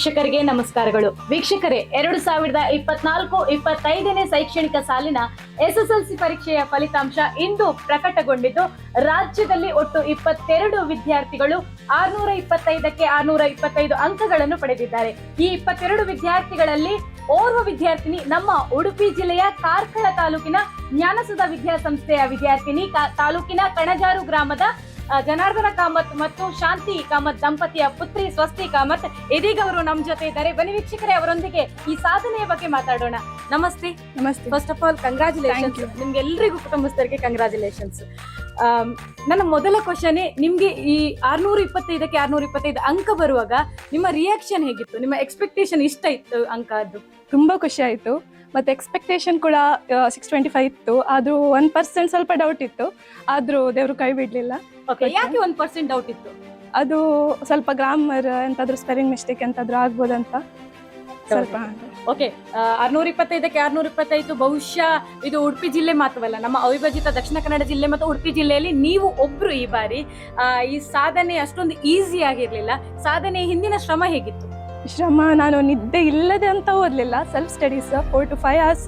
ವೀಕ್ಷಕರಿಗೆ ನಮಸ್ಕಾರಗಳು. ವೀಕ್ಷಕರೇ, ಎರಡು ಸಾವಿರದ ಇಪ್ಪತ್ನಾಲ್ಕು ಇಪ್ಪತ್ತೈದನೇ ಶೈಕ್ಷಣಿಕ ಸಾಲಿನ ಎಸ್ಎಸ್ಎಲ್ಸಿ ಪರೀಕ್ಷೆಯ ಫಲಿತಾಂಶ ಇಂದು ಪ್ರಕಟಗೊಂಡಿದ್ದು, ರಾಜ್ಯದಲ್ಲಿ ಒಟ್ಟು ಇಪ್ಪತ್ತೆರಡು ವಿದ್ಯಾರ್ಥಿಗಳು ಆರ್ನೂರ ಇಪ್ಪತ್ತೈದಕ್ಕೆ ಆರ್ನೂರ ಇಪ್ಪತ್ತೈದು ಅಂಕಗಳನ್ನು ಪಡೆದಿದ್ದಾರೆ. ಈ ಇಪ್ಪತ್ತೆರಡು ವಿದ್ಯಾರ್ಥಿಗಳಲ್ಲಿ ಓರ್ವ ವಿದ್ಯಾರ್ಥಿನಿ ನಮ್ಮ ಉಡುಪಿ ಜಿಲ್ಲೆಯ ಕಾರ್ಕಳ ತಾಲೂಕಿನ ಜ್ಞಾನಸುಧ ವಿದ್ಯಾಸಂಸ್ಥೆಯ ವಿದ್ಯಾರ್ಥಿನಿ ತಾಲೂಕಿನ ಕಣಜಾರು ಗ್ರಾಮದ ಜನಾರ್ದನ ಕಾಮತ್ ಮತ್ತು ಶಾಂತಿ ಕಾಮತ್ ದಂಪತಿಯ ಪುತ್ರಿ ಸ್ವಸ್ತಿ ಕಾಮತ್ ಇದೀಗ ಅವರು ನಮ್ಮ ಜೊತೆ ಇದ್ದಾರೆ. ಬನ್ನಿ ವೀಕ್ಷಕರೇ ಅವರೊಂದಿಗೆ ಈ ಸಾಧನೆಯ ಬಗ್ಗೆ ಮಾತಾಡೋಣ. ನಮಸ್ತೆ. ನಮಸ್ತೆ. ಫಸ್ಟ್ ಆಫ್ ಆಲ್ ಕಂಗ್ರಾಚುಲೇಷನ್ಸ್ ನಿಮ್ಗೆ ಎಲ್ರಿಗೂ ಕುಟುಂಬಸ್ಥರಿಗೆ ಕಂಗ್ರಾಚುಲೇಷನ್ಸ್ ನನ್ನ ಮೊದಲ ಕ್ವಶನ್ ನಿಮ್ಗೆ ಈ ಆರ್ನೂರ ಇಪ್ಪತ್ತೈದಕ್ಕೆ ಆರ್ನೂರ ಇಪ್ಪತ್ತೈದು ಅಂಕ ಬರುವಾಗ ನಿಮ್ಮ ರಿಯಾಕ್ಷನ್ ಹೇಗಿತ್ತು? ನಿಮ್ಮ ಎಕ್ಸ್ಪೆಕ್ಟೇಷನ್ ಇಷ್ಟ ಇತ್ತು ಅಂಕ ಅದು? ತುಂಬಾ ಖುಷಿ ಆಯ್ತು. ಮತ್ತೆ ಎಕ್ಸ್ಪೆಕ್ಟೇಷನ್ ಕೂಡ ಸಿಕ್ಸ್ ಟ್ವೆಂಟಿ ಫೈವ್ ಇತ್ತು. ಆದ್ರೂ ಒನ್ ಪರ್ಸೆಂಟ್ ಸ್ವಲ್ಪ ಡೌಟ್ ಇತ್ತು. ಆದ್ರೂ ದೇವರು ಕೈ ಬಿಡ್ಲಿಲ್ಲ. ಯಾಕೆ ಒಂದ್ ಪರ್ಸೆಂಟ್ ಡೌಟ್ ಇತ್ತು? ಅದು ಸ್ವಲ್ಪ ಗ್ರಾಮರ್ ಎಂತಾದ್ರೂ ಸ್ಪೆಲ್ಲಿಂಗ್ ಮಿಸ್ಟೇಕ್ ಎಂತಾದ್ರೂ ಆಗ್ಬೋದಂತ. ಸ್ವಲ್ಪ ಓಕೆ ಆರ್ನೂರ ಇಪ್ಪತ್ತೈದಕ್ಕೆ ಆರ್ನೂರ ಇಪ್ಪತ್ತೈದು ಬಹುಶಃ ಇದು ಉಡುಪಿ ಜಿಲ್ಲೆ ಮಾತ್ರವಲ್ಲ ನಮ್ಮ ಅವಿಭಜಿತ ದಕ್ಷಿಣ ಕನ್ನಡ ಜಿಲ್ಲೆ ಮತ್ತು ಉಡುಪಿ ಜಿಲ್ಲೆಯಲ್ಲಿ ನೀವು ಒಬ್ರು ಈ ಬಾರಿ ಈ ಸಾಧನೆ ಅಷ್ಟೊಂದು ಈಸಿ ಆಗಿರ್ಲಿಲ್ಲ. ಸಾಧನೆ ಹಿಂದಿನ ಶ್ರಮ ಹೇಗಿತ್ತು? ಶ್ರಮ ನಾನು ನಿದ್ದೆ ಇಲ್ಲದೆ ಅಂತ ಓದಲಿಲ್ಲ. Self studies four to five hours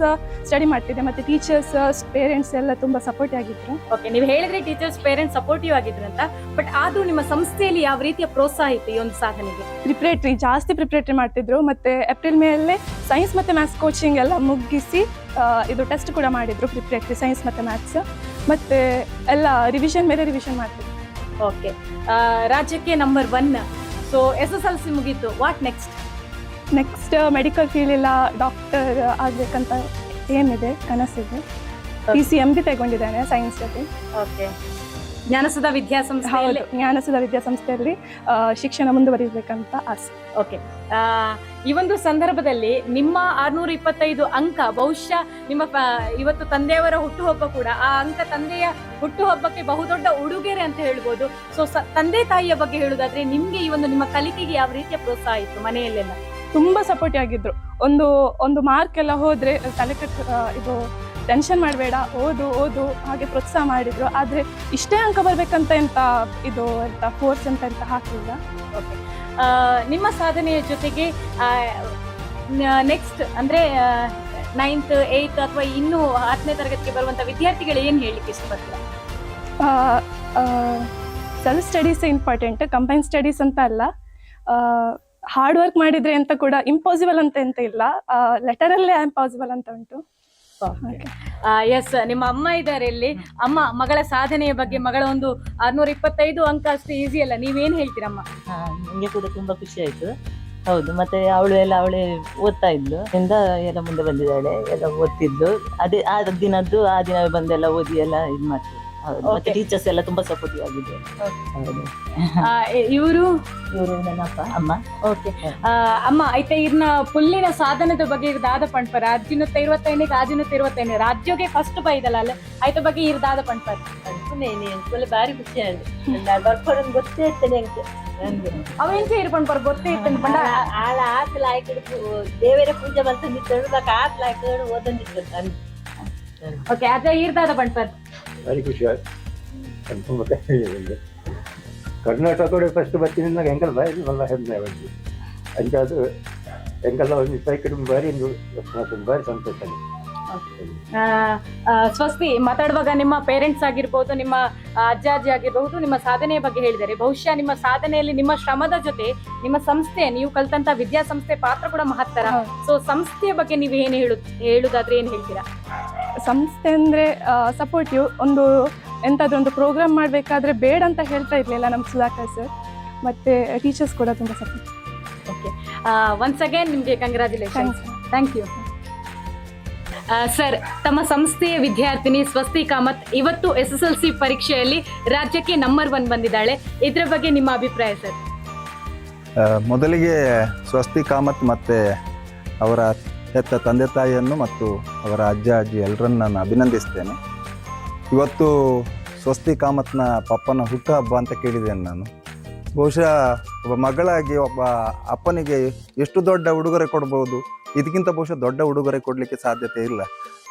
study ಮಾಡ್ತಿದ್ದೆ. ಮತ್ತೆ ಟೀಚರ್ಸ್ ಪೇರೆಂಟ್ಸ್ ಎಲ್ಲ ತುಂಬ ಸಪೋರ್ಟಿವ್ ಆಗಿದ್ರು. ಓಕೆ ನೀವು ಹೇಳಿದ್ರೆ ಟೀಚರ್ಸ್ ಪೇರೆಂಟ್ಸ್ ಸಪೋರ್ಟಿವ್ ಆಗಿದ್ರು ಅಂತ. ಬಟ್ ಆದರೂ ನಿಮ್ಮ ಸಂಸ್ಥೆಯಲ್ಲಿ ಯಾವ ರೀತಿಯ ಪ್ರೋತ್ಸಾಹ ಇತ್ತು ಈ ಒಂದು ಸಾಧನೆಗೆ? ಪ್ರಿಪ್ರೇಟ್ರಿ ಜಾಸ್ತಿ ಪ್ರಿಪ್ರೇಟ್ರಿ ಮಾಡ್ತಿದ್ರು. ಮತ್ತೆ ಏಪ್ರಿಲ್ ಮೇಲೇ ಸೈನ್ಸ್ ಮತ್ತೆ ಮ್ಯಾಥ್ಸ್ ಕೋಚಿಂಗ್ ಎಲ್ಲ ಮುಗಿಸಿ ಇದು ಟೆಸ್ಟ್ ಕೂಡ ಮಾಡಿದ್ರು ಪ್ರಿಪ್ರೇಟ್ರಿ ಸೈನ್ಸ್ ಮತ್ತೆ ಮ್ಯಾಥ್ಸ್ ಮತ್ತೆ ಎಲ್ಲ ರಿವಿಷನ್ ಮೇಲೆ ರಿವಿಷನ್ ಮಾಡ್ತಿದ್ರು. ಓಕೆ ರಾಜ್ಯಕ್ಕೆ number one so S S L C ಮುಗೀತು. What next next medical field ಇಲ್ಲ ಡಾಕ್ಟರ್ ಆಗ್ಬೇಕಂತ ಏನಿದೆ ಕನಸಿದೆ. ಪಿ ಸಿ ಎಂ ಬಿ ತಗೊಂಡಿದ್ದಾನೆ ಸೈನ್ಸ್ ಜೊತೆ ಓಕೆ ಜ್ಞಾನಸುಧ ವಿದ್ಯಾಸಂಸ್ಥೆ ಜ್ಞಾನಸುಧ ವಿದ್ಯಾಸಂಸ್ಥೆಯಲ್ಲಿ ಶಿಕ್ಷಣ ಮುಂದುವರಿಬೇಕಂತ ಆಸೆ. ಓಕೆ. ಈ ಒಂದು ಸಂದರ್ಭದಲ್ಲಿ ನಿಮ್ಮ ಆರ್ನೂರ ಇಪ್ಪತ್ತೈದು ಅಂಕ ಬಹುಶಃ ನಿಮ್ಮ ಇವತ್ತು ತಂದೆಯವರ ಹುಟ್ಟುಹಬ್ಬ ಕೂಡ ಆ ಅಂಕ ತಂದೆಯ ಹುಟ್ಟುಹಬ್ಬಕ್ಕೆ ಬಹುದೊಡ್ಡ ಉಡುಗೆರೆ ಅಂತ ಹೇಳ್ಬೋದು. ಸೊ ತಂದೆ ತಾಯಿಯ ಬಗ್ಗೆ ಹೇಳುದಾದ್ರೆ ನಿಮ್ಗೆ ಈ ಒಂದು ನಿಮ್ಮ ಕಲಿಕೆಗೆ ಯಾವ ರೀತಿಯ ಪ್ರೋತ್ಸಾಹ ಇತ್ತು ಮನೆಯಲ್ಲೆಲ್ಲ? ತುಂಬಾ ಸಪೋರ್ಟ್ ಆಗಿದ್ರು. ಒಂದು ಒಂದು ಮಾರ್ಕ್ ಎಲ್ಲ ಹೋದ್ರೆ ತಲೆ ಇದು ಟೆನ್ಷನ್ ಮಾಡಬೇಡ ಓದು ಓದು ಹಾಗೆ ಪ್ರೋತ್ಸಾಹ ಮಾಡಿದರು. ಆದರೆ ಇಷ್ಟೇ ಅಂಕ ಬರಬೇಕಂತ ಎಂತ ಇದು ಎಂತ ಫೋರ್ಸ್ ಅಂತ ಎಂತ ಹಾಕಲಿಲ್ಲ ಓಕೆ ನಿಮ್ಮ ಸಾಧನೆಯ ಜೊತೆಗೆ ನೆಕ್ಸ್ಟ್ ಅಂದರೆ ನೈನ್ತ್ ಏಯ್ತ್ ಅಥವಾ ಇನ್ನೂ ಹತ್ತನೇ ತರಗತಿಗೆ ಬರುವಂಥ ವಿದ್ಯಾರ್ಥಿಗಳು ಏನು ಹೇಳಲಿಕ್ಕೆ ಇಷ್ಟಪಡ್ತೀರಾ? Self studies important combine studies ಅಂತ ಅಲ್ಲ. ಹಾರ್ಡ್ ವರ್ಕ್ ಮಾಡಿದರೆ ಅಂತ ಕೂಡ ಇಂಪಾಸಿಬಲ್ ಅಂತ ಎಂತ ಇಲ್ಲ. ಲೆಟರಲ್ಲೇ ಇಂಪಾಸಿಬಲ್ ಅಂತ ಉಂಟು. ಎಸ್ ನಿಮ್ಮ ಅಮ್ಮ ಇದ್ದಾರೆ ಇಲ್ಲಿ. ಅಮ್ಮ ಮಗಳ ಸಾಧನೆಯ ಬಗ್ಗೆ ಮಗಳ ಒಂದು ಆರ್ನೂರ ಇಪ್ಪತ್ತೈದು ಅಂಕ ಅಷ್ಟು ಈಸಿ ಅಲ್ಲ. ನೀವೇನ್ ಹೇಳ್ತೀರಮ್ಮ? ನಿಮಗೆ ಕೂಡ ತುಂಬಾ ಖುಷಿ ಆಯ್ತು. ಹೌದು ಮತ್ತೆ ಅವಳು ಎಲ್ಲ ಅವಳೇ ಓದ್ತಾ ಇದ್ಲು. ಇಂದ ಎಲ್ಲ ಮುಂದೆ ಬಂದಿದ್ದಾಳೆ ಎಲ್ಲ ಓದ್ತಿದ್ಲು ಅದೇ ಆ ದಿನದ್ದು ಆ ದಿನ ಬಂದೆಲ್ಲ ಓದಿ ಎಲ್ಲ ಇದು ಮಾಡ್ತಿದ್ಲು ಹೌದು. ಮತ್ತೆ ಟೀಚರ್ಸ್ ಎಲ್ಲ ತುಂಬಾ ಸಪೋರ್ಟಿವ್ ಆಗಿದೆ ಹೌದು ಇವರು? ಇವರು ನನ್ನಪ್ಪ ಅಮ್ಮ. ಓಕೆ ಅಮ್ಮ ಐತೆ ಇರ್ನ ಪುಲ್ಲಿನ ಸಾಧನದ ಬಗ್ಗೆ ದಾದ ಪಂಡ್ಪರ ಅಜ್ಜಿನತ್ತ ಇರುವತ್ತೈನಿಗೆ ಆಜಿನತ್ತ ಇರುವತ್ತೈನೆ ರಾಜ್ಯೋಗೆ ಫಸ್ಟ್ ಬೈದಲ್ಲ ಅಲ್ಲ? ಐತ ಬಗ್ಗೆ ಇರ್ ದಾದ ಪಂಡ್ಪರ ಬಾರಿ ಖುಷಿ ಆಯ್ತು ಬರ್ಕೊಂಡು ಗೊತ್ತೇ ಇರ್ತೇನೆ ಅಂತೆ ಅವೇಂಚೆ ಇರ್ಕೊಂಡ್ ಬರ್ ಗೊತ್ತೇ ಇರ್ತೇನೆ. ಬಂಡ ಆಳ ಆತಲ ಆಯ್ಕೆ ದೇವರ ಪೂಜೆ ಬಂತಂದಿತ್ತು ನಾ ಆಕಲ ಆಯ್ಕೆ ಓದಂದಿತ್ತು ಓಕೆ ಅದೇ ಇರ್ದಾದ ಪಂಡ್ಪರ್ ಭಾರಿ ಖುಷಿ ಆಯ್ತು ಕನ್ಫರ್ಮ್ ನನಗೆ ಕರ್ನಾಟಕ ಕೂಡ ಫಸ್ಟ್ ಬರ್ತೀನಿ ಅಂದಾಗ ಹೆಂಗಲ್ಲ ಬಾಯಿ ಬಲ್ಲ ಹೆಮ್ಮೆ ಬಂದು ಅಂತ ಅದು ಹೆಂಗಲ್ಲ ಒಂದು ಸೈಕಲ್ ಒಂದು ಬಾರಿ ಸಂತೋಷ ಸ್ವಸ್ತಿ ಮಾತಾಡುವಾಗ ನಿಮ್ಮ ಪೇರೆಂಟ್ಸ್ ಆಗಿರ್ಬೋದು ನಿಮ್ಮ ಅಜ್ಜ ಅಜ್ಜಿ ಆಗಿರಬಹುದು ನಿಮ್ಮ ಸಾಧನೆಯ ಬಗ್ಗೆ ಹೇಳಿದ್ದಾರೆ. ಬಹುಶಃ ನಿಮ್ಮ ಸಾಧನೆಯಲ್ಲಿ ನಿಮ್ಮ ಶ್ರಮದ ಜೊತೆ ನಿಮ್ಮ ಸಂಸ್ಥೆ ನೀವು ಕಲ್ತಂತ ವಿದ್ಯಾಸಂಸ್ಥೆ ಪಾತ್ರ ಕೂಡ ಮಹತ್ತರ. ಸೊ ಸಂಸ್ಥೆಯ ಬಗ್ಗೆ ನೀವು ಏನು ಹೇಳು ಹೇಳುದಾದ್ರೆ ಏನ್ ಹೇಳ್ತೀರಾ? ಸಂಸ್ಥೆ ಅಂದರೆ ಸಪೋರ್ಟಿವ್ ಒಂದು ಎಂತಾದ್ರೂ ಒಂದು ಪ್ರೋಗ್ರಾಮ್ ಮಾಡಬೇಕಾದ್ರೆ ಬೇಡ ಅಂತ ಹೇಳ್ತಾ ಇರಲಿಲ್ಲ ನಮ್ಮ ಸುಧಾಕರ್ ಸರ್ ಮತ್ತು ಟೀಚರ್ಸ್ ಕೂಡ ತುಂಬ ಸಪೋರ್ಟ್ ಓಕೆ ಒನ್ಸ್ ಅಗೇನ್ ನಿಮಗೆ ಕಂಗ್ರ್ಯಾಚುಲೇಷನ್ ಥ್ಯಾಂಕ್ ಯು ಸರ್ ತಮ್ಮ ಸಂಸ್ಥೆಯ ವಿದ್ಯಾರ್ಥಿನಿ ಸ್ವಸ್ತಿ ಕಾಮತ್ ಇವತ್ತು ಎಸ್ ಎಸ್ ಎಲ್ ಸಿ ಪರೀಕ್ಷೆಯಲ್ಲಿ ರಾಜ್ಯಕ್ಕೆ ನಂಬರ್ ಒನ್ ಬಂದಿದ್ದಾಳೆ. ಇದರ ಬಗ್ಗೆ ನಿಮ್ಮ ಅಭಿಪ್ರಾಯ ಸರ್ ಮೊದಲಿಗೆ ಸ್ವಸ್ತಿ ಕಾಮತ್ ಮತ್ತು ಅವರ ಹೆತ್ತ ತಂದೆ ತಾಯಿಯನ್ನು ಮತ್ತು ಅವರ ಅಜ್ಜ, ಅಜ್ಜಿ ಎಲ್ಲರನ್ನು ನಾನು ಅಭಿನಂದಿಸ್ತೇನೆ. ಇವತ್ತು ಸ್ವಸ್ತಿ ಕಾಮತ್ನ ಪಪ್ಪನ ಹುಟ್ಟುಹಬ್ಬ ಅಂತ ಕೇಳಿದ್ದೇನೆ ನಾನು. ಬಹುಶಃ ಒಬ್ಬ ಮಗಳಾಗಿ ಒಬ್ಬ ಅಪ್ಪನಿಗೆ ಎಷ್ಟು ದೊಡ್ಡ ಉಡುಗೊರೆ ಕೊಡ್ಬೋದು? ಇದಕ್ಕಿಂತ ಬಹುಶಃ ದೊಡ್ಡ ಉಡುಗೊರೆ ಕೊಡಲಿಕ್ಕೆ ಸಾಧ್ಯತೆ ಇಲ್ಲ.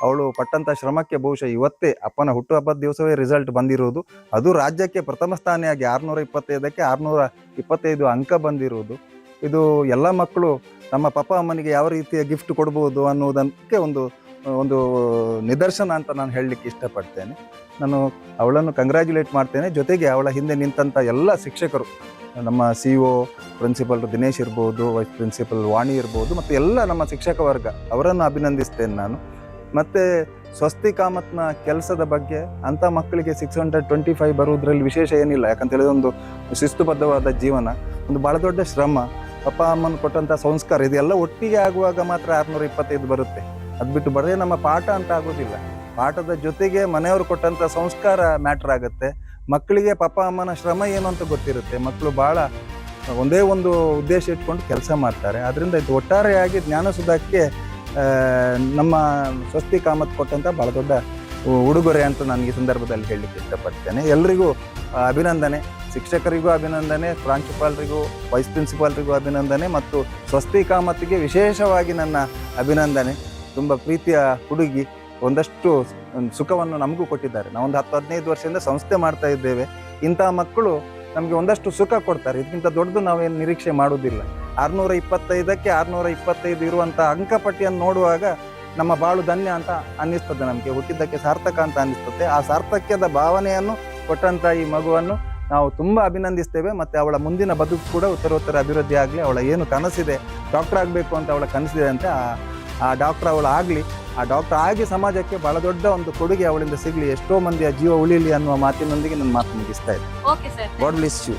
ಅವಳು ಪಟ್ಟಂತ ಶ್ರಮಕ್ಕೆ ಬಹುಶಃ ಇವತ್ತೇ ಅಪ್ಪನ ಹುಟ್ಟುಹಬ್ಬದ ದಿವಸವೇ ರಿಸಲ್ಟ್ ಬಂದಿರುವುದು ಅದು ರಾಜ್ಯಕ್ಕೆ ಪ್ರಥಮ ಸ್ಥಾನಿಯಾಗಿ ಆರುನೂರ ಇಪ್ಪತ್ತೈದಕ್ಕೆ ಆರುನೂರ ಇಪ್ಪತ್ತೈದು ಅಂಕ ಬಂದಿರುವುದು ಇದು ಎಲ್ಲ ಮಕ್ಕಳು ನಮ್ಮ ಪಪ್ಪ ಅಮ್ಮನಿಗೆ ಯಾವ ರೀತಿಯ ಗಿಫ್ಟ್ ಕೊಡ್ಬೋದು ಅನ್ನೋದಕ್ಕೆ ಒಂದು ಒಂದು ನಿದರ್ಶನ ಅಂತ ನಾನು ಹೇಳಲಿಕ್ಕೆ ಇಷ್ಟಪಡ್ತೇನೆ. ನಾನು ಅವಳನ್ನು ಕಂಗ್ರ್ಯಾಚುಲೇಟ್ ಮಾಡ್ತೇನೆ. ಜೊತೆಗೆ ಅವಳ ಹಿಂದೆ ನಿಂತಹ ಎಲ್ಲ ಶಿಕ್ಷಕರು, ನಮ್ಮ ಸಿ ಒ ಪ್ರಿನ್ಸಿಪಲ್ ದಿನೇಶ್ ಇರ್ಬೋದು ವೈಸ್ ಪ್ರಿನ್ಸಿಪಲ್ ವಾಣಿ ಇರ್ಬೋದು, ಮತ್ತು ಎಲ್ಲ ನಮ್ಮ ಶಿಕ್ಷಕ ವರ್ಗ ಅವರನ್ನು ಅಭಿನಂದಿಸ್ತೇನೆ ನಾನು. ಮತ್ತು ಸ್ವಸ್ತಿ ಕಾಮತ್ನ ಕೆಲಸದ ಬಗ್ಗೆ ಅಂಥ ಮಕ್ಕಳಿಗೆ ಸಿಕ್ಸ್ ಹಂಡ್ರೆಡ್ ಟ್ವೆಂಟಿ ಫೈವ್ ಬರುವುದರಲ್ಲಿ ವಿಶೇಷ ಏನಿಲ್ಲ. ಯಾಕಂತ ಹೇಳಿದ್ರೆ ಒಂದು ಶಿಸ್ತುಬದ್ಧವಾದ ಜೀವನ, ಒಂದು ಭಾಳ ದೊಡ್ಡ ಶ್ರಮ, ಅಪ್ಪ ಅಮ್ಮನ ಕೊಟ್ಟಂಥ ಸಂಸ್ಕಾರ, ಇದೆಲ್ಲ ಒಟ್ಟಿಗೆ ಆಗುವಾಗ ಮಾತ್ರ ಆರುನೂರ ಇಪ್ಪತ್ತೈದು ಬರುತ್ತೆ. ಅದು ಬಿಟ್ಟು ಬರೇ ನಮ್ಮ ಪಾಠ ಅಂತ ಆಗೋದಿಲ್ಲ. ಪಾಠದ ಜೊತೆಗೆ ಮನೆಯವರು ಕೊಟ್ಟಂಥ ಸಂಸ್ಕಾರ ಮ್ಯಾಟ್ರ್ ಆಗುತ್ತೆ. ಮಕ್ಕಳಿಗೆ ಪಪ್ಪ ಅಮ್ಮನ ಶ್ರಮ ಏನು ಅಂತ ಗೊತ್ತಿರುತ್ತೆ. ಮಕ್ಕಳು ಭಾಳ ಒಂದೇ ಒಂದು ಉದ್ದೇಶ ಇಟ್ಕೊಂಡು ಕೆಲಸ ಮಾಡ್ತಾರೆ. ಅದರಿಂದ ಇದು ಒಟ್ಟಾರೆಯಾಗಿ ಜ್ಞಾನಸುಧಕ್ಕೆ ನಮ್ಮ ಸ್ವಸ್ತಿ ಕಾಮತ್ ಕೊಟ್ಟಂಥ ಭಾಳ ದೊಡ್ಡ ಉಡುಗೊರೆ ಅಂತ ನಾನು ಈ ಸಂದರ್ಭದಲ್ಲಿ ಹೇಳಲಿಕ್ಕೆ ಇಷ್ಟಪಡ್ತೇನೆ. ಎಲ್ರಿಗೂ ಅಭಿನಂದನೆ. ಶಿಕ್ಷಕರಿಗೂ ಅಭಿನಂದನೆ, ಪ್ರಾಂಶುಪಾಲರಿಗೂ, ವೈಸ್ ಪ್ರಿನ್ಸಿಪಾಲ್ರಿಗೂ ಅಭಿನಂದನೆ ಮತ್ತು ಸ್ವಸ್ತಿ ಕಾಮತ್ತಿಗೆ ವಿಶೇಷವಾಗಿ ನನ್ನ ಅಭಿನಂದನೆ. ತುಂಬ ಪ್ರೀತಿಯ ಹುಡುಗಿ ಒಂದಷ್ಟು ಒಂದು ಸುಖವನ್ನು ನಮಗೂ ಕೊಟ್ಟಿದ್ದಾರೆ. ನಾವೊಂದು ಹತ್ತು, ಹದಿನೈದು ವರ್ಷದಿಂದ ಸಂಸ್ಥೆ ಮಾಡ್ತಾ ಇದ್ದೇವೆ. ಇಂಥ ಮಕ್ಕಳು ನಮಗೆ ಒಂದಷ್ಟು ಸುಖ ಕೊಡ್ತಾರೆ. ಇದಕ್ಕಿಂತ ದೊಡ್ಡದು ನಾವೇನು ನಿರೀಕ್ಷೆ ಮಾಡುವುದಿಲ್ಲ. ಆರುನೂರ ಇಪ್ಪತ್ತೈದಕ್ಕೆ ಆರುನೂರ ಇಪ್ಪತ್ತೈದು ಇರುವಂಥ ಅಂಕಪಟ್ಟಿಯನ್ನು ನೋಡುವಾಗ ನಮ್ಮ ಬಾಳು ಧನ್ಯ ಅಂತ ಅನ್ನಿಸ್ತದೆ ನಮಗೆ. ಹುಟ್ಟಿದ್ದಕ್ಕೆ ಸಾರ್ಥಕ ಅಂತ ಅನ್ನಿಸ್ತದೆ. ಆ ಸಾರ್ಥಕ್ಯದ ಭಾವನೆಯನ್ನು ಕೊಟ್ಟಂಥ ಈ ಮಗುವನ್ನು ನಾವು ತುಂಬ ಅಭಿನಂದಿಸ್ತೇವೆ. ಮತ್ತು ಅವಳ ಮುಂದಿನ ಬದುಕು ಕೂಡ ಉತ್ತರೋತ್ತರ ಅಭಿವೃದ್ಧಿ ಆಗಲಿ ಅವಳ ಏನು ಕನಸಿದೆ ಡಾಕ್ಟರ್ ಆಗಬೇಕು ಅಂತ ಅವಳ ಕನಸಿದೆ ಅಂತ ಆ- ಆ ಡಾಕ್ಟರ್ ಅವಳು ಆಗಲಿ ಆ ಡಾಕ್ಟರ್ ಆಗಿ ಸಮಾಜಕ್ಕೆ ಬಹಳ ದೊಡ್ಡ ಒಂದು ಕೊಡುಗೆ ಅವಳಿಂದ ಸಿಗಲಿ. ಎಷ್ಟೋ ಮಂದಿಯ ಜೀವ ಉಳಿಲಿ ಅನ್ನುವ ಮಾತಿನೊಂದಿಗೆ ನನ್ನ ಮಾತು ಮುಗಿಸ್ತಾ ಇದ್ದೆ. Okay sir God bless you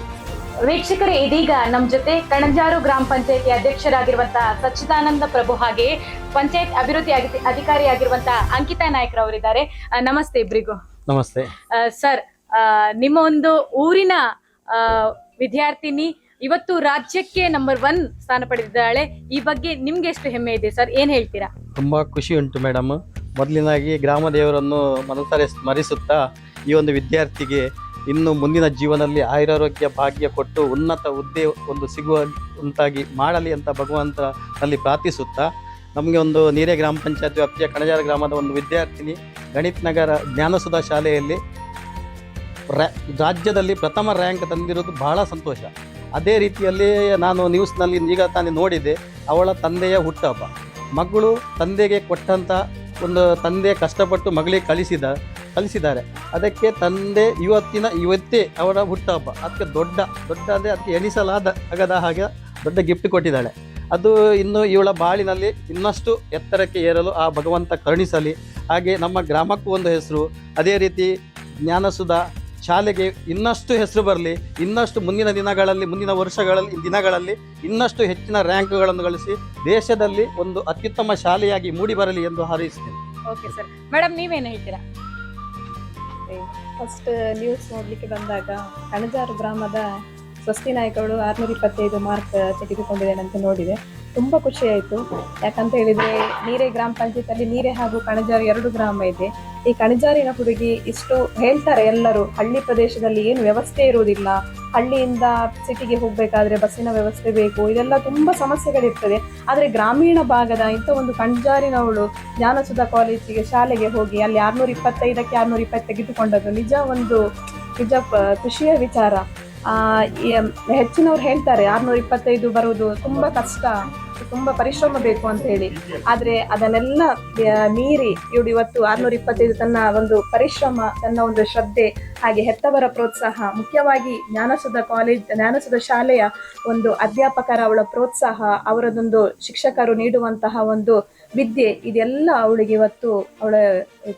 ವೀಕ್ಷಕರೇ ಇದೀಗ ನಮ್ಮ ಜೊತೆ ಕಣಜಾರು ಗ್ರಾಮ ಪಂಚಾಯತಿ ಅಧ್ಯಕ್ಷರಾಗಿರುವಂತಹ ಸಚ್ಚಿದಾನಂದ ಪ್ರಭು ಹಾಗೆ ಪಂಚಾಯತ್ ಅಭಿವೃದ್ಧಿ ಅಧಿಕಾರಿ ಆಗಿರುವಂತಹ ಅಂಕಿತಾ ನಾಯ್ಕರವರಿದ್ದಾರೆ ಅವರಿದ್ದಾರೆ. ನಮಸ್ತೆ ಇಬ್ರಿಗೂ. ನಮಸ್ತೆ. ಸರ್ ಆ, ನಿಮ್ಮ ಒಂದು ಊರಿನ ವಿದ್ಯಾರ್ಥಿನಿ ಇವತ್ತು ರಾಜ್ಯಕ್ಕೆ ನಂಬರ್ ಒನ್ ಸ್ಥಾನ ಪಡೆದಿದ್ದಾಳೆ. ಈ ಬಗ್ಗೆ ನಿಮ್ಗೆ ಎಷ್ಟು ಹೆಮ್ಮೆ ಇದೆ ಸರ್? ಏನ್ ಹೇಳ್ತೀರಾ? ತುಂಬಾ ಖುಷಿ ಉಂಟು ಮೇಡಮ್ ಮೊದಲಿನಾಗಿ ಗ್ರಾಮ ದೇವರನ್ನು ಮನಸಾರೆ ಸ್ಮರಿಸುತ್ತಾ ಈ ಒಂದು ವಿದ್ಯಾರ್ಥಿಗೆ ಇನ್ನು ಮುಂದಿನ ಜೀವನದಲ್ಲಿ ಆಯುರಾರೋಗ್ಯ ಭಾಗ್ಯ ಕೊಟ್ಟು ಉನ್ನತ ಹುದ್ದೆ ಒಂದು ಸಿಗುವ ಉಂಟಾಗಿ ಮಾಡಲಿ ಅಂತ ಭಗವಂತನಲ್ಲಿ ಪ್ರಾರ್ಥಿಸುತ್ತಾ ನಮಗೆ ಒಂದು ನೀರೆ ಗ್ರಾಮ ಪಂಚಾಯತ್ ವ್ಯಾಪ್ತಿಯ ಕಣಜಾರ ಗ್ರಾಮದ ಒಂದು ವಿದ್ಯಾರ್ಥಿನಿ ಗಣಿತ್ ನಗರ ಜ್ಞಾನಸುಧಾ ಶಾಲೆಯಲ್ಲಿ ರ್ಯಾ- ರಾಜ್ಯದಲ್ಲಿ ಪ್ರಥಮ ರ್ಯಾಂಕ್ ತಂದಿರೋದು ಬಹಳ ಸಂತೋಷ. ಅದೇ ರೀತಿಯಲ್ಲಿ ನಾನು ನ್ಯೂಸ್ನಲ್ಲಿ ಈಗ ತಾನೇ ನೋಡಿದೆ ಅವಳ ತಂದೆಯ ಹುಟ್ಟಹಬ್ಬ. ಮಗಳು ತಂದೆಗೆ ಕೊಟ್ಟಂಥ ಒಂದು ತಂದೆ ಕಷ್ಟಪಟ್ಟು ಮಗಳಿಗೆ ಕಳಿಸಿದ ಕಲಿಸಿದ್ದಾರೆ ಅದಕ್ಕೆ ತಂದೆ ಇವತ್ತಿನ ಇವತ್ತೇ ಅವರ ಹುಟ್ಟಹಬ್ಬ. ಅದಕ್ಕೆ ದೊಡ್ಡ ದೊಡ್ಡ ಅಂದರೆ ಅದಕ್ಕೆ ಎಣಿಸಲಾದ ಆಗದ ಹಾಗೆ ದೊಡ್ಡ ಗಿಫ್ಟ್ ಕೊಟ್ಟಿದ್ದಾಳೆ. ಅದು ಇನ್ನು ಇವಳ ಬಾಳಿನಲ್ಲಿ ಇನ್ನಷ್ಟು ಎತ್ತರಕ್ಕೆ ಏರಲು ಆ ಭಗವಂತ ಕರುಣಿಸಲಿ. ಹಾಗೆ ನಮ್ಮ ಗ್ರಾಮಕ್ಕೂ ಒಂದು ಹೆಸರು. ಅದೇ ರೀತಿ ಜ್ಞಾನಸುಧ ಶಾಲೆಗೆ ಇನ್ನಷ್ಟು ಹೆಸರು ಬರಲಿ ಇನ್ನಷ್ಟು ಮುಂದಿನ ದಿನಗಳಲ್ಲಿ ಮುಂದಿನ ವರ್ಷಗಳಲ್ಲಿ ದಿನಗಳಲ್ಲಿ ಇನ್ನಷ್ಟು ಹೆಚ್ಚಿನ ರ್ಯಾಂಕ್ಗಳನ್ನು ಗಳಿಸಿ ದೇಶದಲ್ಲಿ ಒಂದು ಅತ್ಯುತ್ತಮ ಶಾಲೆಯಾಗಿ ಮೂಡಿ ಬರಲಿ ಎಂದು ಹಾರೈಸುತ್ತೇನೆ. Okay sir. ಮೇಡಮ್ ನೀವೇನು ಹೇಳ್ತೀರಾ? ಫಸ್ಟ್ ನ್ಯೂಸ್ ನೋಡಲಿಕ್ಕೆ ಬಂದಾಗ ಕಣಜಾರು ಗ್ರಾಮದ ಸ್ವಸ್ತಿ ನಾಯಕಗಳು ಆರ್ನೂರ ಇಪ್ಪತ್ತೈದು ಮಾರ್ಕ್ ತೆಗೆದುಕೊಂಡಿದ್ದೇನೆ ಅಂತ ನೋಡಿದೆ. ತುಂಬ ಖುಷಿ ಆಯಿತು. ಯಾಕಂತ ಹೇಳಿದರೆ ನೀರೇ ಗ್ರಾಮ ಪಂಚಾಯತಲ್ಲಿ ನೀರೇ ಹಾಗೂ ಕಣಜಾರು ಎರಡು ಗ್ರಾಮ ಇದೆ. ಈ ಕಣಜಾರಿನ ಹುಡುಗಿ ಇಷ್ಟು ಹೇಳ್ತಾರೆ ಎಲ್ಲರೂ, ಹಳ್ಳಿ ಪ್ರದೇಶದಲ್ಲಿ ಏನು ವ್ಯವಸ್ಥೆ ಇರುವುದಿಲ್ಲ. ಹಳ್ಳಿಯಿಂದ ಸಿಟಿಗೆ ಹೋಗಬೇಕಾದ್ರೆ ಬಸ್ಸಿನ ವ್ಯವಸ್ಥೆ ಬೇಕು, ಇದೆಲ್ಲ ತುಂಬ ಸಮಸ್ಯೆಗಳಿರ್ತದೆ. ಆದರೆ ಗ್ರಾಮೀಣ ಭಾಗದ ಇಂಥ ಒಂದು ಕಣ್ಜಾರಿನವಳು ಜ್ಞಾನಸುಧಾ ಕಾಲೇಜಿಗೆ ಶಾಲೆಗೆ ಹೋಗಿ ಅಲ್ಲಿ ಆರುನೂರ ಇಪ್ಪತ್ತೈದಕ್ಕೆ ಆರುನೂರ ಇಪ್ಪತ್ತು ತೆಗೆದುಕೊಂಡದ್ದು ನಿಜ ಒಂದು, ನಿಜ ಖುಷಿಯ ವಿಚಾರ. ಹೆಚ್ಚಿನವ್ರು ಹೇಳ್ತಾರೆ ಆರುನೂರ ಇಪ್ಪತ್ತೈದು ಬರುವುದು ತುಂಬ ಕಷ್ಟ. ತುಂಬ ಪರಿಶ್ರಮ ಬೇಕು ಅಂತ ಹೇಳಿ. ಆದರೆ ಅದನ್ನೆಲ್ಲ ಮೀರಿ ಇವಳು ಇವತ್ತು ಆರ್ನೂರ ಇಪ್ಪತ್ತೈದು ತನ್ನ ಒಂದು ಪರಿಶ್ರಮ, ತನ್ನ ಒಂದು ಶ್ರದ್ಧೆ, ಹಾಗೆ ಹೆತ್ತವರ ಪ್ರೋತ್ಸಾಹ, ಮುಖ್ಯವಾಗಿ ಜ್ಞಾನಸುಧ ಕಾಲೇಜ್ ಜ್ಞಾನಸುಧ ಶಾಲೆಯ ಒಂದು ಅಧ್ಯಾಪಕರ ಅವಳ ಪ್ರೋತ್ಸಾಹ, ಅವರದೊಂದು ಶಿಕ್ಷಕರು ನೀಡುವಂತಹ ಒಂದು ವಿದ್ಯೆ, ಇದೆಲ್ಲ ಅವಳಿಗೆ ಇವತ್ತು ಅವಳ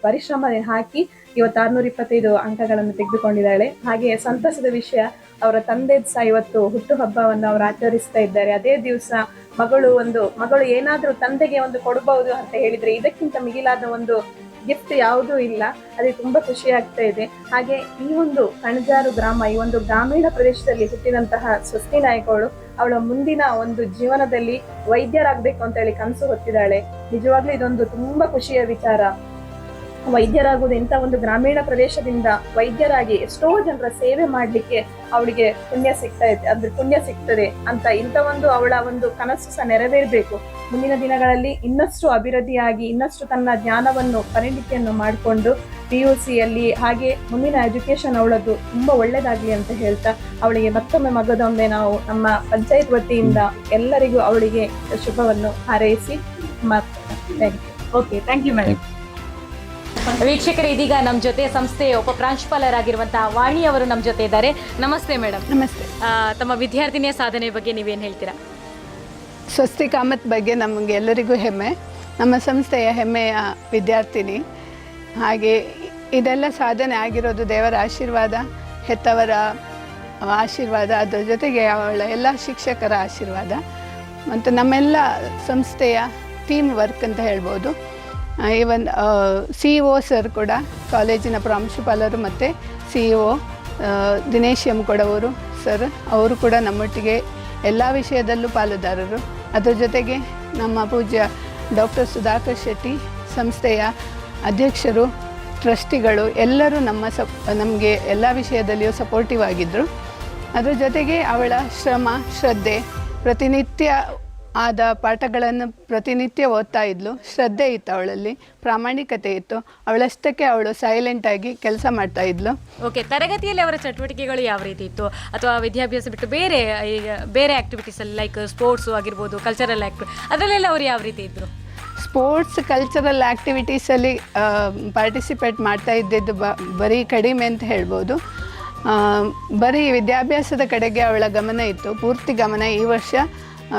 ಪರಿಶ್ರಮ ಹಾಕಿ ಇವತ್ತು ಆರ್ನೂರ ಇಪ್ಪತ್ತೈದು ಅಂಕಗಳನ್ನು ತೆಗೆದುಕೊಂಡಿದ್ದಾಳೆ. ಹಾಗೆ ಸಂತಸದ ವಿಷಯ, ಅವರ ತಂದೆ ಸಹ ಇವತ್ತು ಹುಟ್ಟುಹಬ್ಬವನ್ನು ಅವರು ಆಚರಿಸ್ತಾ ಇದ್ದಾರೆ. ಅದೇ ದಿವಸ ಮಗಳು ಒಂದು, ಮಗಳು ಏನಾದರೂ ತಂದೆಗೆ ಒಂದು ಕೊಡಬಹುದು ಅಂತ ಹೇಳಿದ್ರೆ ಇದಕ್ಕಿಂತ ಮಿಗಿಲಾದ ಒಂದು ಗಿಫ್ಟ್ ಯಾವುದೂ ಇಲ್ಲ. ಅದೇ ತುಂಬಾ ಖುಷಿ ಆಗ್ತಾ ಇದೆ. ಹಾಗೆ ಈ ಒಂದು ಕಣಜಾರು ಗ್ರಾಮ, ಈ ಒಂದು ಗ್ರಾಮೀಣ ಪ್ರದೇಶದಲ್ಲಿ ಹುಟ್ಟಿದಂತಹ ಸ್ವಸ್ತಿ ನಾಯಕಗಳು ಅವಳ ಮುಂದಿನ ಒಂದು ಜೀವನದಲ್ಲಿ ವೈದ್ಯರಾಗಬೇಕು ಅಂತ ಹೇಳಿ ಕನಸು ಹೊತ್ತಿದ್ದಾಳೆ. ನಿಜವಾಗ್ಲೂ ಇದೊಂದು ತುಂಬಾ ಖುಷಿಯ ವಿಚಾರ. ವೈದ್ಯರಾಗುವುದು ಇಂಥ ಒಂದು ಗ್ರಾಮೀಣ ಪ್ರದೇಶದಿಂದ ವೈದ್ಯರಾಗಿ ಎಷ್ಟೋ ಜನರ ಸೇವೆ ಮಾಡಲಿಕ್ಕೆ ಅವಳಿಗೆ ಪುಣ್ಯ ಸಿಗ್ತಾ ಇದೆ ಅಂದ್ರೆ ಪುಣ್ಯ ಸಿಗ್ತದೆ ಅಂತ ಇಂಥ ಒಂದು ಅವಳ ಒಂದು ಕನಸು ಸಹ ನೆರವೇರಬೇಕು. ಮುಂದಿನ ದಿನಗಳಲ್ಲಿ ಇನ್ನಷ್ಟು ಅಭಿವೃದ್ಧಿಯಾಗಿ ಇನ್ನಷ್ಟು ತನ್ನ ಜ್ಞಾನವನ್ನು ಪರಿಣಿತಿಯನ್ನು ಮಾಡಿಕೊಂಡು ಪಿ ಯು ಸಿಯಲ್ಲಿ ಹಾಗೆ ಮುಂದಿನ ಎಜುಕೇಶನ್ ಅವಳದ್ದು ತುಂಬ ಒಳ್ಳೆಯದಾಗಲಿ ಅಂತ ಹೇಳ್ತಾ ಅವಳಿಗೆ ಮತ್ತೊಮ್ಮೆ ಮಗದೊಮ್ಮೆ ನಾವು ನಮ್ಮ ಪಂಚಾಯತ್ ವತಿಯಿಂದ ಎಲ್ಲರಿಗೂ ಅವಳಿಗೆ ಶುಭವನ್ನು ಹಾರೈಸಿ ಮಾತು ಓಕೆ ಥ್ಯಾಂಕ್ ಯು ಮೇಡಮ್ ವೀಕ್ಷಕರೇ ಇದೀಗ ನಮ್ಮ ಜೊತೆ ಸಂಸ್ಥೆಯ ಉಪ ಪ್ರಾಂಶುಪಾಲರಾಗಿರುವಂತಹ ವಾಣಿ ಅವರು ನಮ್ಮ ಜೊತೆ ಇದ್ದಾರೆ. ನಮಸ್ತೆ ಮೇಡಮ್ ನಮಸ್ತೆ. ತಮ್ಮ ವಿದ್ಯಾರ್ಥಿನಿಯ ಸಾಧನೆ ಬಗ್ಗೆ ನೀವೇನು ಹೇಳ್ತೀರಾ? ಸ್ವಸ್ತಿ ಕಾಮತ್ ಬಗ್ಗೆ ನಮಗೆ ಎಲ್ಲರಿಗೂ ಹೆಮ್ಮೆ. ನಮ್ಮ ಸಂಸ್ಥೆಯ ಹೆಮ್ಮೆಯ ವಿದ್ಯಾರ್ಥಿನಿ. ಹಾಗೆ ಇದೆಲ್ಲ ಸಾಧನೆ ಆಗಿರೋದು ದೇವರ ಆಶೀರ್ವಾದ ಹೆತ್ತವರ ಆಶೀರ್ವಾದ ಅದರ ಜೊತೆಗೆ ಅವಳ ಎಲ್ಲ ಶಿಕ್ಷಕರ ಆಶೀರ್ವಾದ. ಮತ್ತು ನಮ್ಮೆಲ್ಲ ಸಂಸ್ಥೆಯ ಟೀಮ್ ವರ್ಕ್ ಅಂತ ಹೇಳ್ಬೋದು. Even C E O sir ಕೂಡ, ಕಾಲೇಜಿನ ಪ್ರಾಂಶುಪಾಲರು ಮತ್ತು C E O Dinesh M ಕೊಡವರು sir ಅವರು ಕೂಡ ನಮ್ಮೊಟ್ಟಿಗೆ ಎಲ್ಲ ವಿಷಯದಲ್ಲೂ ಪಾಲುದಾರರು. ಅದರ ಜೊತೆಗೆ ನಮ್ಮ ಪೂಜ್ಯ ಡಾಕ್ಟರ್ ಸುಧಾಕರ್ ಶೆಟ್ಟಿ ಸಂಸ್ಥೆಯ ಅಧ್ಯಕ್ಷರು, ಟ್ರಸ್ಟಿಗಳು ಎಲ್ಲರೂ ನಮ್ಮ ಸಪ್, ನಮಗೆ ಎಲ್ಲ ವಿಷಯದಲ್ಲಿಯೂ ಸಪೋರ್ಟಿವ್ ಆಗಿದ್ದರು ಅದರ ಜೊತೆಗೆ ಅವಳ ಶ್ರಮ, ಶ್ರದ್ಧೆ, ಪ್ರತಿನಿತ್ಯ ಆದ ಪಾಠಗಳನ್ನು ಪ್ರತಿನಿತ್ಯ ಓದ್ತಾ ಇದ್ಲು. ಶ್ರದ್ಧೆ ಇತ್ತು ಅವಳಲ್ಲಿ ಪ್ರಾಮಾಣಿಕತೆ ಇತ್ತು. ಅವಳಷ್ಟಕ್ಕೆ ಅವಳು ಸೈಲೆಂಟ್ ಆಗಿ ಕೆಲಸ ಮಾಡ್ತಾ ಇದ್ಲು. ಓಕೆ ತರಗತಿಯಲ್ಲಿ ಅವರ ಚಟುವಟಿಕೆಗಳು ಯಾವ ರೀತಿ ಇತ್ತು? ಅಥವಾ ವಿದ್ಯಾಭ್ಯಾಸ ಬಿಟ್ಟು ಬೇರೆ ಈಗ ಬೇರೆ ಆಕ್ಟಿವಿಟೀಸಲ್ಲಿ ಲೈಕ್ ಸ್ಪೋರ್ಟ್ಸ್ ಆಗಿರ್ಬೋದು ಕಲ್ಚರಲ್ ಆಕ್ಟಿವ್ ಅದರಲ್ಲೆಲ್ಲ ಅವರು ಯಾವ ರೀತಿ ಇದ್ರು? ಸ್ಪೋರ್ಟ್ಸ್ ಕಲ್ಚರಲ್ ಆ್ಯಕ್ಟಿವಿಟೀಸಲ್ಲಿ ಪಾರ್ಟಿಸಿಪೇಟ್ ಮಾಡ್ತಾ ಇದ್ದಿದ್ದು ಬ ಬರೀ ಕಡಿಮೆ ಅಂತ ಹೇಳ್ಬೋದು. ಬರೀ ವಿದ್ಯಾಭ್ಯಾಸದ ಕಡೆಗೆ ಅವಳ ಗಮನ ಇತ್ತು. ಪೂರ್ತಿ ಗಮನ ಈ ವರ್ಷ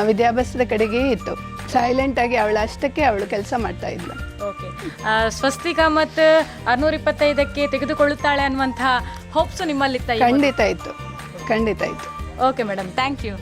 ವಿದ್ಯಾಭ್ಯಾಸದ ಕಡೆಗೆ ಇತ್ತು. ಸೈಲೆಂಟಾಗಿ ಅವಳ ಅಷ್ಟಕ್ಕೆ ಅವಳು ಕೆಲಸ ಮಾಡ್ತಾ ಇದ್ಲು. ಓಕೆ ಸ್ವಸ್ತಿಕಾ ಮತ್ತು ಆರ್ನೂರ ಇಪ್ಪತ್ತೈದಕ್ಕೆ ತೆಗೆದುಕೊಳ್ಳುತ್ತಾಳೆ ಅನ್ನುವಂತಹ ಹೋಪ್ಸು ನಿಮ್ಮಲ್ಲಿ ಖಂಡಿತ ಇತ್ತು. ಖಂಡಿತ ಇತ್ತು. Okay madam thank you